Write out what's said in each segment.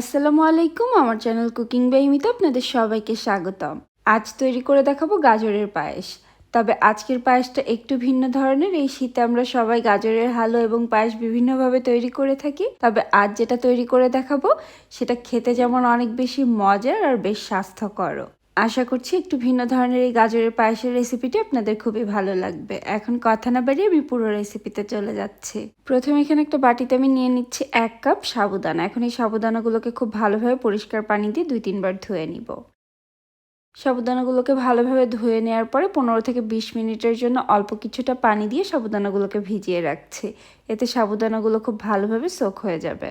আসসালামু আলাইকুম, আমার চ্যানেল কুকিং বাইমিতে আপনাদের সবাইকে স্বাগতম। আজ তৈরি করে দেখাবো গাজরের পায়েস। তবে আজকের পায়েসটা একটু ভিন্ন ধরনের। এই শীতে আমরা সবাই গাজরের হালো এবং পায়েস বিভিন্নভাবে তৈরি করে থাকি। তবে আজ যেটা তৈরি করে দেখাবো, সেটা খেতে যেমন অনেক বেশি মজার আর বেশ স্বাস্থ্যকরও। আশা করছি একটু ভিন্ন ধরনের এই গাজরের পায়েসের রেসিপিটি আপনাদের খুবই ভালো লাগবে। এখন কথা না বাড়িয়ে আমি পুরো রেসিপিতে চলে যাচ্ছি। প্রথমে এখানে একটা বাটিতে আমি নিয়ে নিচ্ছি এক কাপ সাবুদানা। এখন এই সাবুদানাগুলোকে খুব ভালোভাবে পরিষ্কার পানি দিয়ে দুই, তিনবার ধুয়ে নিব। সাবুদানাগুলোকে ভালোভাবে ধুয়ে নেওয়ার পরে পনেরো থেকে বিশ মিনিটের জন্য অল্প কিছুটা পানি দিয়ে সাবুদানাগুলোকে ভিজিয়ে রাখছি। এতে সাবুদানাগুলো খুব ভালোভাবে সোক হয়ে যাবে।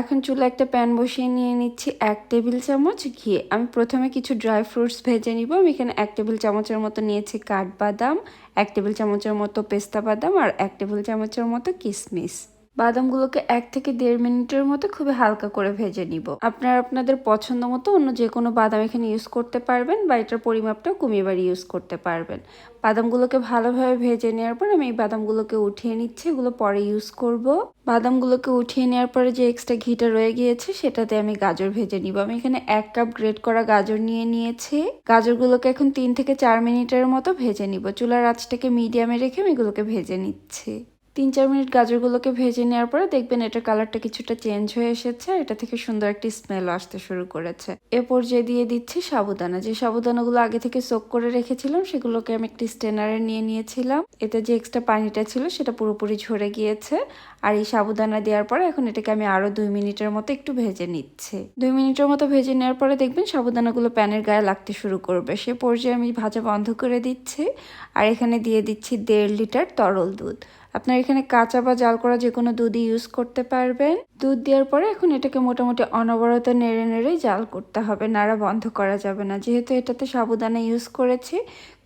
এখন চুলা একটা প্যান বসিয়ে নিয়ে নিচ্ছি এক টেবিল চামচ ঘি। আমি প্রথমে কিছু ড্রাই ফ্রুটস ভেজে নিব। আমি এখানে এক টেবিল চামচের মতো নিয়েছি কাঠবাদাম, এক টেবিল চামচের মতো পেস্তা বাদাম আর এক টেবিল চামচের মতো কিশমিশ। বাদামগুলোকে এক থেকে দেড় মিনিটের মতো খুবই হালকা করে ভেজে নিব। আপনারা আপনাদের পছন্দ মতো অন্য যে কোনো বাদাম এখানে ইউজ করতে পারবেন বা এটার পরিমাপটা কমিয়ে বাড়ি ইউজ করতে পারবেন। বাদামগুলোকে ভালোভাবে ভেজে নেওয়ার পর আমি এই বাদামগুলোকে উঠিয়ে নিচ্ছি, এগুলো পরে ইউজ করব। বাদামগুলোকে উঠিয়ে নেওয়ার পরে যে এক্সট্রা ঘিটা রয়ে গিয়েছে, সেটাতে আমি গাজর ভেজে নিব। আমি এখানে এক কাপ গ্রেট করা গাজর নিয়ে নিয়েছি। গাজরগুলোকে এখন তিন থেকে চার মিনিটের মতো ভেজে নিব। চুলার আঁচটাকে মিডিয়ামে রেখে আমি এগুলোকে ভেজে নিচ্ছি। তিন চার মিনিট গাজরগুলোকে ভেজে নেওয়ার পরে দেখবেন এটার কালারটা কিছুটা চেঞ্জ হয়ে এসেছে এটা থেকে সুন্দর একটি স্মেল আসতে শুরু করেছে। এ পর্যায়ে দিয়ে দিচ্ছি সাবুদানা। যে সাবুদানাগুলো আগে থেকে সোক করে রেখেছিলাম, সেগুলোকে আমি একটি স্টেনারে নিয়ে নিয়েছিলাম। এতে যে এক্সট্রা পানিটা ছিল, সেটা পুরোপুরি ঝরে গিয়েছে। আর এই সাবুদানা দেওয়ার পরে এখন এটাকে আমি আরও দুই মিনিটের মতো একটু ভেজে নিচ্ছি। দুই মিনিটের মতো ভেজে নেওয়ার পরে দেখবেন সাবুদানাগুলো প্যানের গায়ে লাগতে শুরু করবে। সে পর্যায়ে আমি ভাজা বন্ধ করে দিচ্ছি। আর এখানে দিয়ে দিচ্ছি দেড় লিটার তরল দুধ। আপনার এখানে কাঁচা বা জাল করা যে কোনো দুধই ইউজ করতে পারবেন। দুধ দেওয়ার পরে এখন এটাকে মোটামুটি অনবরত নেড়ে নেড়ে জাল করতে হবে। নাড়া বন্ধ করা যাবে না। যেহেতু এটাতে সাবুদানা ইউজ করেছি,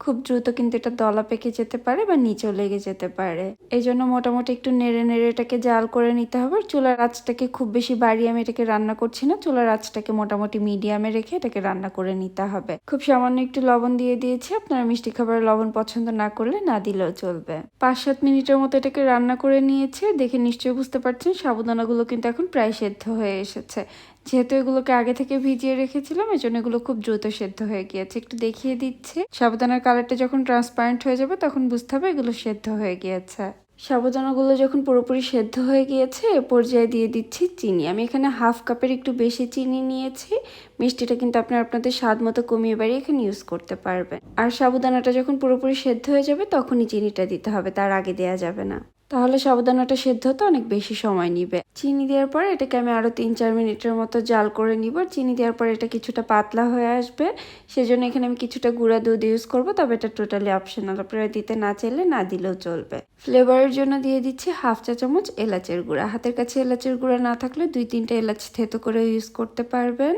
খুব দ্রুত কিন্তু এটা দলা পেকে যেতে পারে বা নিচেও লেগে যেতে পারে। এই জন্য মোটামুটি একটু নেড়ে নেড়ে এটাকে জাল করে নিতে হবে। চুলার আঁচটাকে খুব বেশি বাড়িয়ে আমি এটাকে রান্না করছি না। চুলার আঁচটাকে মোটামুটি মিডিয়ামে রেখে এটাকে রান্না করে নিতে হবে। খুব সামান্য একটু লবণ দিয়ে দিয়েছি। আপনারা মিষ্টি খাবারের লবণ পছন্দ না করলে না দিলেও চলবে। পাঁচ সাত মিনিটের মতো এটাকে রান্না করে নিয়েছে। দেখে নিশ্চয়ই বুঝতে পারছেন, সাবুদানাগুলো কিন্তু এখন প্রায় সেদ্ধ হয়ে এসেছে। যেহেতু এগুলোকে আগে থেকে ভিজিয়ে রেখেছিলাম এই জন্য এগুলো খুব দ্রুত সেদ্ধ হয়ে গিয়েছে। একটু দেখিয়ে দিচ্ছি। সাবুদানার কালারটা যখন ট্রান্সপারেন্ট হয়ে যাবে, তখন বুঝতে হবে এগুলো সেদ্ধ হয়ে গিয়েছে। সাবুদানাগুলো যখন পুরোপুরি সেদ্ধ হয়ে গিয়েছে, এ পর্যায়ে দিয়ে দিচ্ছি চিনি। আমি এখানে হাফ কাপের একটু বেশি চিনি নিয়েছি। মিষ্টিটা কিন্তু আপনার আপনাদের স্বাদ মতো কমিয়ে বাড়িয়ে এখানে ইউজ করতে পারবেন। আর সাবুদানাটা যখন পুরোপুরি সেদ্ধ হয়ে যাবে, তখনই চিনিটা দিতে হবে। তার আগে দেওয়া যাবে না। তাহলে সাবুদানাটা সেদ্ধ হতে অনেক বেশি সময় নিবে। চিনি দেওয়ার পর এটাকে আমি আরও তিন চার মিনিটের মতো জাল করে নিব। চিনি দেওয়ার পর এটা কিছুটা পাতলা হয়ে আসবে। সেজন্য এখানে আমি কিছুটা গুঁড়া দুধ ইউজ করব। তবে এটা টোটালি অপশনাল আপনারা দিতে না চাইলে না দিলেও চলবে। ফ্লেভারের জন্য দিয়ে দিচ্ছি হাফ চা চামচ এলাচের গুঁড়া। হাতের কাছে এলাচের গুঁড়া না থাকলে দুই তিনটে এলাচ থেতো করে ইউজ করতে পারবেন।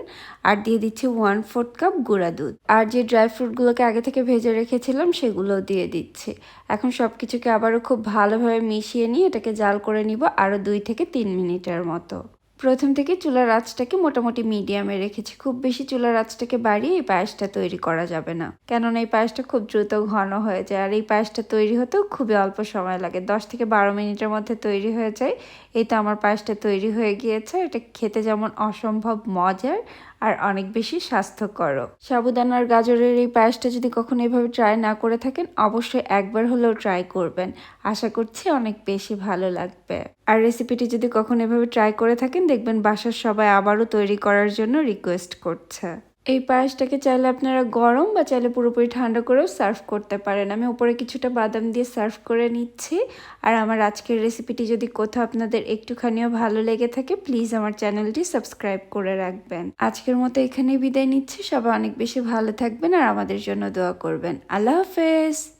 আর দিয়ে দিচ্ছি ওয়ান ফোর্থ কাপ গুঁড়া দুধ। আর যে ড্রাই ফ্রুটগুলোকে আগে থেকে ভেজে রেখেছিলাম সেগুলোও দিয়ে দিচ্ছি। এখন সব কিছুকে আবারও খুব ভালোভাবে মিশিয়ে নিয়ে এটাকে জাল করে নিব আরও দুই থেকে তিন মিনিটের মতো। প্রথম থেকে চুলার আঁচটাকে মোটামুটি মিডিয়ামে রেখেছি। খুব বেশি চুলার আঁচটাকে বাড়িয়ে এই পায়েসটা তৈরি করা যাবে না। কেননা এই পায়েসটা খুব দ্রুত ঘন হয়ে যায় আর এই পায়েসটা তৈরি হতেও খুবই অল্প সময় লাগে। দশ থেকে বারো মিনিটের মধ্যে তৈরি হয়ে যায়। এই তো আমার পায়েসটা তৈরি হয়ে গিয়েছে। এটা খেতে যেমন অসম্ভব মজার আর অনেক বেশি স্বাস্থ্যকর সাবুদানার গাজরের এই পায়েসটা যদি কখনো এভাবে ট্রাই না করে থাকেন, অবশ্যই একবার হলেও ট্রাই করবেন। আশা করছি অনেক বেশি ভালো লাগবে। আর রেসিপিটি যদি কখনো এভাবে ট্রাই করে থাকেন, দেখবেন বাসার সবাই আবারও তৈরি করার জন্য রিকোয়েস্ট করছে। এই পায়েসটাকে চাইলে আপনারা গরম বা চাইলে পুরোপুরি ঠান্ডা করেও সার্ভ করতে পারেন। আমি উপরে কিছুটা বাদাম দিয়ে সার্ভ করে নিচ্ছি। আর আমার আজকের রেসিপিটি যদি কোথাও আপনাদের একটুখানিও ভালো লেগে থাকে, প্লিজ আমার চ্যানেলটি সাবস্ক্রাইব করে রাখবেন। আজকের মতো এখানেই বিদায় নিচ্ছি। সবাই অনেক বেশি ভালো থাকবেন আর আমাদের জন্য দোয়া করবেন। আল্লাহ হাফেজ।